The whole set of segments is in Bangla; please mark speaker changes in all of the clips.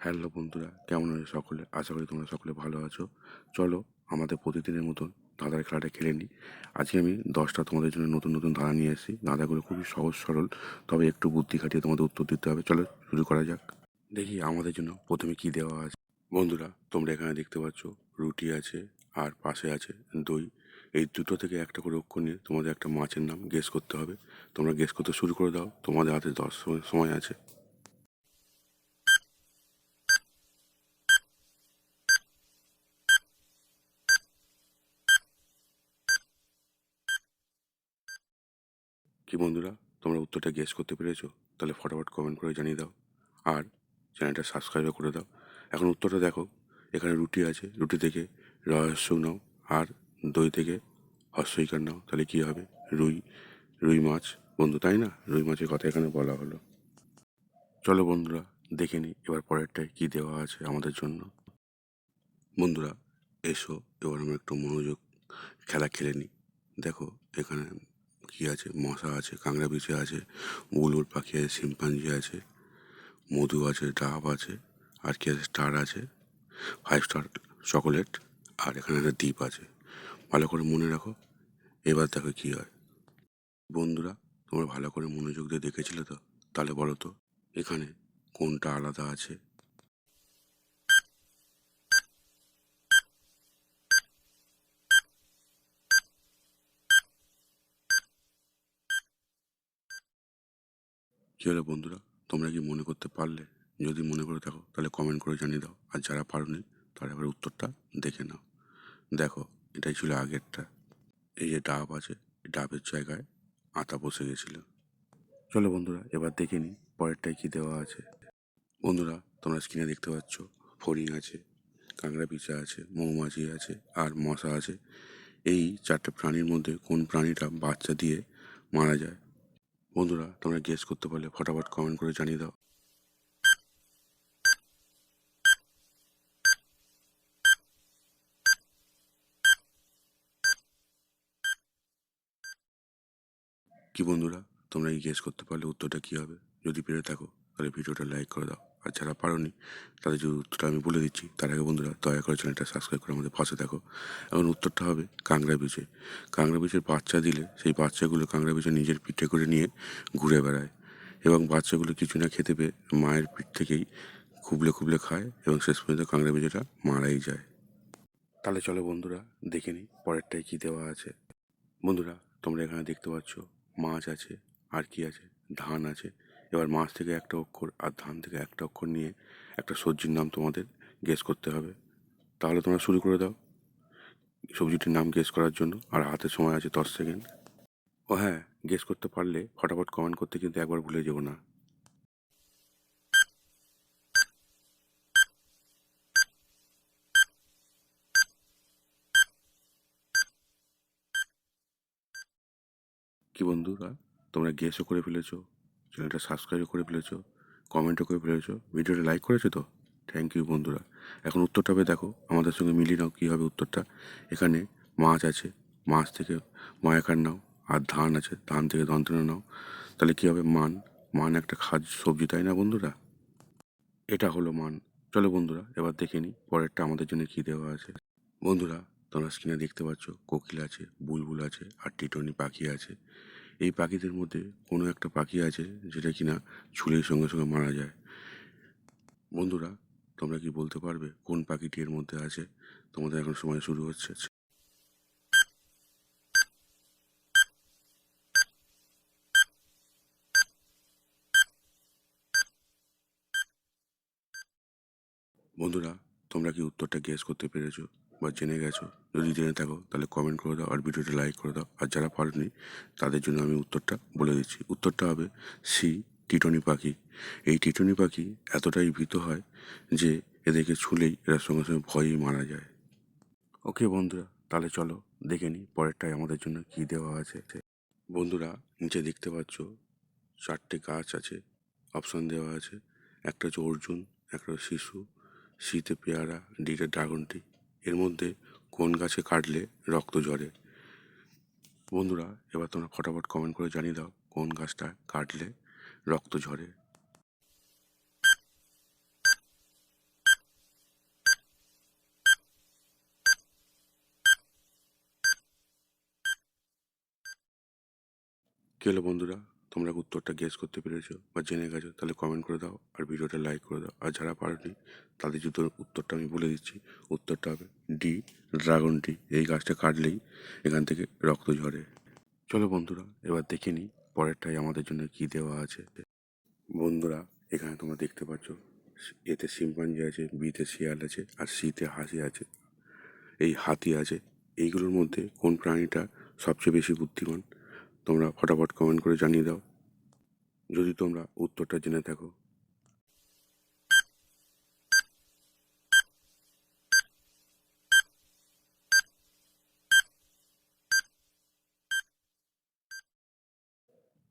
Speaker 1: হ্যালো বন্ধুরা, কেমন আছো সকলে? আশা করি তোমরা সকলে ভালো আছো। চলো আমাদের প্রতিদিনের মতন ধাঁধার খেলাটা খেলে নিই আজকে আমি দশটা তোমাদের জন্য নতুন নতুন ধাঁধা নিয়ে এসেছি ধাঁধাগুলো খুবই সহজ সরল, তবে একটু বুদ্ধি খাটিয়ে তোমাদের উত্তর দিতে হবে। চলো শুরু করা যাক। দেখি আমাদের জন্য প্রথমে কি দেওয়া আছে। বন্ধুরা, তোমরা এখানে দেখতে পাচ্ছ, রুটি আছে, আর পাশে আছে দই। এই দুটো থেকে একটা করে অক্ষর নিয়ে তোমাদের একটা মাছের নাম গেস করতে হবে। তোমরা গেস করতে শুরু করে দাও। তোমাদের হাতে দশ সময় আছে। কি বন্ধুরা, তোমরা উত্তরটা গেস করতে পেরেছ? তাহলে ফটাফট কমেন্ট করে জানিয়ে দাও। আর চ্যানেলটা সাবস্ক্রাইবও করে দাও। এখন উত্তরটা দেখো। এখানে রুটি আছে। রুটি থেকে রহস্য নাও। আর দই থেকে হস্যইকার নাও। তাহলে কী হবে? রুই রুই মাছ। বন্ধু, তাই না? রুই মাছের কথা এখানে বলা হলো। চলো বন্ধুরা, দেখে নিই এবার পরেরটায় কী দেওয়া আছে আমাদের জন্য। বন্ধুরা, এসো। এবার আমরা একটু মনোযোগ খেলা খেলে নিই। দেখো, এখানে কি আছে, মশা আছে কাংড়া বিছে আছে বুলবুল পাখি আছে, শিম্পাঞ্জি আছে, মধু আছে, ডাব আছে, আর কি আছে, স্টার আছে ফাইভ স্টার চকোলেট আর এখানে একটা দ্বীপ আছে। ভালো করে মনে রাখো, এবার দেখো কী হয়। বন্ধুরা, তোমরা ভালো করে মনোযোগ দিয়ে দেখেছিলে তো? তাহলে বলো তো, এখানে কোনটা আলাদা আছে? কী হলো বন্ধুরা? তোমরা কি মনে করতে পারলে? যদি মনে করে থাকো, তাহলে কমেন্ট করে জানিয়ে দাও। আর যারা পারোনি, তারা এবার উত্তরটা দেখে নাও। দেখো, এটাই ছিল আগেরটা। এই যে ডাব আছে ডাবের জায়গায় আতা বসে গেছিল। চলো বন্ধুরা, এবার দেখে নিই পরেরটায় কী দেওয়া আছে। বন্ধুরা, তোমরা স্ক্রিনে দেখতে পাচ্ছ, ফড়িং আছে, কাঁকড়া পিচা আছে, মৌমাছি আছে, আর মশা আছে। এই চারটে প্রাণীর মধ্যে কোন প্রাণীটা বাচ্চা দিয়ে মারা যায় বন্ধুরা, তোমরা গেস করতে পারলে ফটাফট কমেন্ট করে জানিয়ে দাও। কি বন্ধুরা, তোমরা এই গেস করতে পারলে উত্তরটা কী হবে? যদি পেরে থাকো, তাহলে ভিডিওটা লাইক করে দাও। আর যারা পারোনি, তাদের যে উত্তরটা আমি বলে দিচ্ছি, তার আগে বন্ধুরা দয়া করে চ্যানেলটা সাবস্ক্রাইব করে আমাদের পাশে দেখো। এখন উত্তরটা হবে কাঁকড়া বীজে। কাঁকড়া বিচের বাচ্চা দিলে সেই বাচ্চাগুলো কাঁকড়া বীজে নিজের পিঠে করে নিয়ে ঘুরে বেড়ায় এবং বাচ্চাগুলো কিছু না খেতে পেয়ে মায়ের পিঠ থেকেই খুবলে খুবলে খায় এবং শেষ পর্যন্ত কাঁকড়া বীজটা মারাই যায়। তাহলে চলো বন্ধুরা, দেখে নিই পরেরটায় কী দেওয়া আছে। বন্ধুরা, তোমরা এখানে দেখতে পাচ্ছ মাছ আছে, আর কি আছে? ধান আছে। এবার মাছ থেকে একটা অক্ষর আর ধান থেকে একটা অক্ষর নিয়ে একটা সবজির নাম তোমাদের গেস করতে হবে। তাহলে তোমরা শুরু করে দাও সবজিটির নাম গেস করার জন্য। আর হাতে সময় আছে দশ সেকেন্ড ও হ্যাঁ গেস করতে পারলে ফটাফট কমেন্ট করতে কিন্তু একবার ভুলে যেও না। কি বন্ধুরা, তোমরা গেসও করে ফেলেছো। চ্যানেলটা সাবস্ক্রাইবও করে ফেলেছো কমেন্টও করে ফেলেছো, ভিডিওটা লাইক করেছ তো? থ্যাংক ইউ বন্ধুরা। এখন উত্তরটা হবে দেখো, আমাদের সঙ্গে মিলিয়ে নাও, কী হবে উত্তরটা। এখানে মাছ আছে, মাছ থেকে মায়াকার নাও, আর ধান আছে, ধান থেকে দন্তনা নাও। তাহলে কী হবে মান? মান একটা খাদ্য সবজি, তাই না বন্ধুরা? এটা হলো মান। চলো বন্ধুরা, এবার দেখে নিই পরেরটা আমাদের জন্য কী দেওয়া আছে। বন্ধুরা, তোমরা স্ক্রিনে দেখতে পাচ্ছ, কোকিল আছে, বুলবুল আছে, আর টিটনি পাখি আছে। এই পাখিদের মধ্যে কোনো একটা পাখি আছে যেটা কিনা ছুলের সঙ্গে সঙ্গে মারা যায়। বন্ধুরা, তোমরা কি বলতে পারবে কোন পাখিটি এর মধ্যে আছে? তোমাদের এখন সময় শুরু হচ্ছে। বন্ধুরা তোমরা কি উত্তরটা গেস করতে পেরেছ বা জেনে গেছো? যদি জেনে থাকো, তাহলে কমেন্ট করে দাও আর ভিডিওটা লাইক করে দাও। আর যারা পারেনি, তাদের জন্য আমি উত্তরটা বলে দিচ্ছি। উত্তরটা হবে সি, টিটনি পাখি। এই টিটনি পাখি এতটাই ভীত হয় যে এদেরকে ছুলেই এরা সঙ্গে সঙ্গে ভয়েই মারা যায়। ওকে বন্ধুরা, তাহলে চলো দেখে নিই পরেরটায় আমাদের জন্য কী দেওয়া আছে। বন্ধুরা, নিচে দেখতে পাচ্ছ চারটে গাছ আছে। অপশন দেওয়া আছে। একটা হচ্ছে অর্জুন, একটা শিশু শীতে পেয়ারা, ডিটে ড্রাগনটি এর মধ্যে কোন গাছে কাটলে রক্ত ঝরে? বন্ধুরা, এবার তোমরা ফটাফট কমেন্ট করে জানিয়ে দাও, কোন গাছটা কাটলে রক্ত ঝরে? কেলো বন্ধুরা? তোমরা উত্তরটা গেস করতে পেরেছ বা জেনে গেছো, তাহলে কমেন্ট করে দাও আর ভিডিওটা লাইক করে দাও। আর যারা পারোনি, তাদের যদি উত্তরটা আমি বলে দিচ্ছি। উত্তরটা হবে ডি ড্রাগন টি এই গাছটা কাটলেই এখান থেকে রক্ত ঝরে। চলো বন্ধুরা, এবার দেখে নিই পরেরটাই আমাদের জন্য কি দেওয়া আছে। বন্ধুরা, এখানে তোমরা দেখতে পাচ্ছ, এতে শিম্পাঞ্জি আছে, বিতে শিয়াল আছে, আর সিতে হাসি আছে। এই হাতি আছে, এইগুলোর মধ্যে কোন প্রাণীটা সবচেয়ে বেশি বুদ্ধিমান? তোমরা ফটাফট কমেন্ট করে জানিয়ে দাও। যদি তোমরা উত্তরটা জেনে থাকো।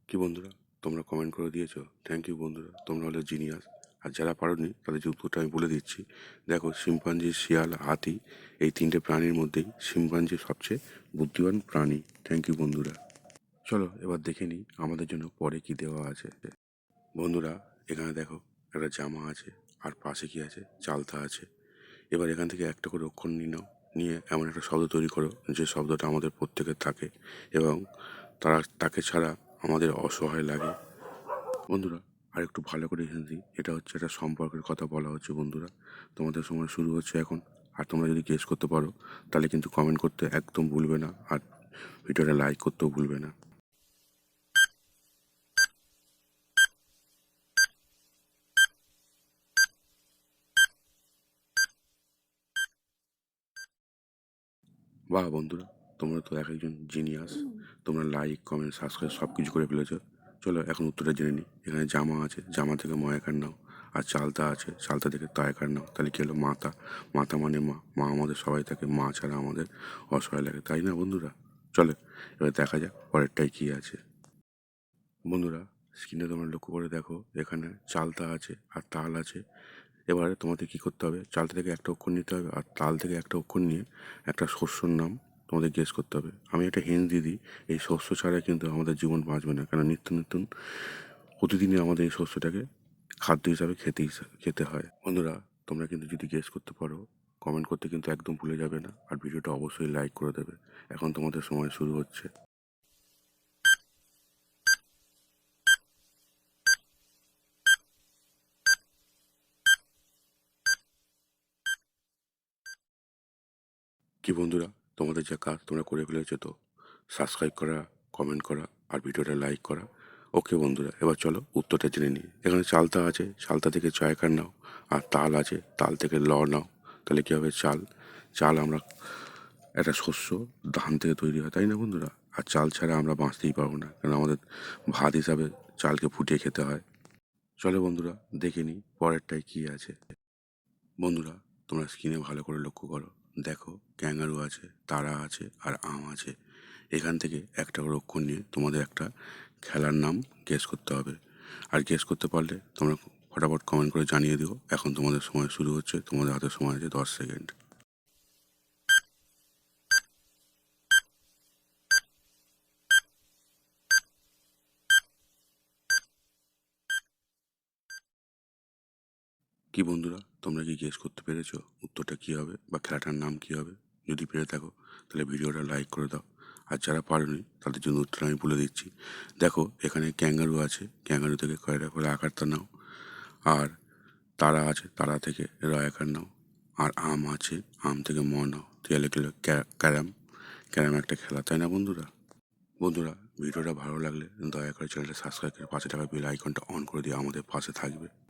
Speaker 1: কি বন্ধুরা, তোমরা কমেন্ট করে দিয়েছ। থ্যাংক ইউ বন্ধুরা, তোমরা হলে জিনিয়াস আর যারা পারোনি তাদের যে উত্তরটা আমি বলে দিচ্ছি। দেখো, শিম্পাঞ্জি, শিয়াল, হাতি, এই তিনটে প্রাণীর মধ্যেই শিম্পাঞ্জি সবচেয়ে বুদ্ধিমান প্রাণী। থ্যাংক ইউ বন্ধুরা। চলো এবার দেখে নিই আমাদের জন্য পরে কি দেওয়া আছে। বন্ধুরা, এখানে দেখো একটা জামা আছে, আর পাশে কি আছে? চালতা আছে। এবার এখান থেকে একটা করে অক্ষর নিয়ে নাও। নিয়ে এমন একটা শব্দ তৈরি করো, যে শব্দটা আমাদের প্রত্যেকের থাকে এবং তারা, তাকে ছাড়া আমাদের অসহায় লাগে। বন্ধুরা আর একটু ভালো করে হিন্দি এটা হচ্ছে একটা সম্পর্কের কথা বলা হচ্ছে বন্ধুরা। তোমাদের সময় শুরু হচ্ছে এখন, আর তোমরা যদি গেস করতে পারো, তাহলে কিন্তু কমেন্ট করতে একদম ভুলবে না, আর ভিডিওটা লাইক করতেও ভুলবে না। বাহ বন্ধুরা তোমরা তো এক একজন জিনিয়াস তোমরা লাইক কমেন্ট সাবস্ক্রাইব সব কিছু করে ফেলেছো। চলো এখন উত্তরটা জেনে নিই। এখানে জামা আছে জামা থেকে ময়াকার নাও আর চালতা আছে চালতা থেকে তয়কার নাও। তাহলে কী হলো? মাতা। মাতা মানে মা। মা আমাদের সবাই থাকে মা ছাড়া আমাদের অসহায় লাগে তাই না বন্ধুরা? চলে এবার দেখা যাক পরেরটাই কী আছে। বন্ধুরা স্ক্রিনে তোমরা লক্ষ্য করে দেখো এখানে চালতা আছে আর তাল আছে। এবারে তোমাদের কী করতে হবে? চাল থেকে একটা অক্ষর নিতে হবে আর তাল থেকে একটা অক্ষর নিয়ে একটা শস্যর নাম তোমাদের গেস করতে হবে। আমি একটা হিন্ট দিয়ে দিই, এই শস্য ছাড়া কিন্তু আমাদের জীবন বাঁচবে না। কারণ নিত্য নতুন প্রতিদিনই আমাদের এই শস্যটাকে খাদ্য হিসাবে খেতে খেতে হয়। বন্ধুরা, তোমরা কিন্তু যদি গেস করতে পারো কমেন্ট করতে কিন্তু একদম ভুলে যাবে না। আর ভিডিওটা অবশ্যই লাইক করে দেবে। এখন তোমাদের সময় শুরু হচ্ছে। কি বন্ধুরা? তোমাদের যা কাজ তোমরা করে ফেলেছো তো? সাবস্ক্রাইব করা কমেন্ট করা আর ভিডিওটা লাইক করা। ওকে বন্ধুরা, এবার চলো উত্তরটা জেনে নিই। এখানে চালতা আছে চালতা থেকে চয়কার নাও আর তাল আছে, তাল থেকে ল নাও। তাহলে কী হবে চাল? চাল আমরা একটা শস্য ধান থেকে তৈরি হয়, তাই না বন্ধুরা? আর চাল ছাড়া আমরা বাঁচতেই পারব না, কারণ আমাদের ভাত হিসাবে চালকে ফুটিয়ে খেতে হয়। চলো বন্ধুরা, দেখে নিই পরেরটায় কী আছে। বন্ধুরা, তোমরা স্ক্রিনে ভালো করে লক্ষ্য করো। দেখো, ক্যাঙ্গারু আছে, তারা আছে, আর আম আছে। এখান থেকে একটা রক্ষণ নিয়ে তোমাদের একটা খেলার নাম গেস করতে হবে। আর গেস করতে পারলে তোমরা ফটাফট কমেন্ট করে জানিয়ে দিও। এখন তোমাদের সময় শুরু হচ্ছে, তোমাদের হাতে সময় আছে দশ সেকেন্ড কি বন্ধুরা? তোমরা কি গেস করতে পেরেছ? উত্তরটা কী হবে? বা খেলাটার নাম কী হবে? যদি পেরে থাকো, তাহলে ভিডিওটা লাইক করে দাও। আর যারা পারোনি, তাদের জন্য উত্তর আমি বলে দিচ্ছি। দেখো, এখানে ক্যাঙ্গারু আছে। ক্যাঙ্গারু থেকে কয়টা করে আকারটা নাও। আর তারা আছে, তারা থেকে রয়াকার নাও। আর আম আছে, আম থেকে ম নাও। তাহলে গেলো ক্যারাম। ক্যারাম একটা খেলা, তাই না বন্ধুরা? বন্ধুরা, ভিডিওটা ভালো লাগলে দয়া করে চ্যানেলটা সাবস্ক্রাইব করে পাশে টাকা বেল আইকনটা অন করে দিয়ে আমাদের পাশে থাকবে।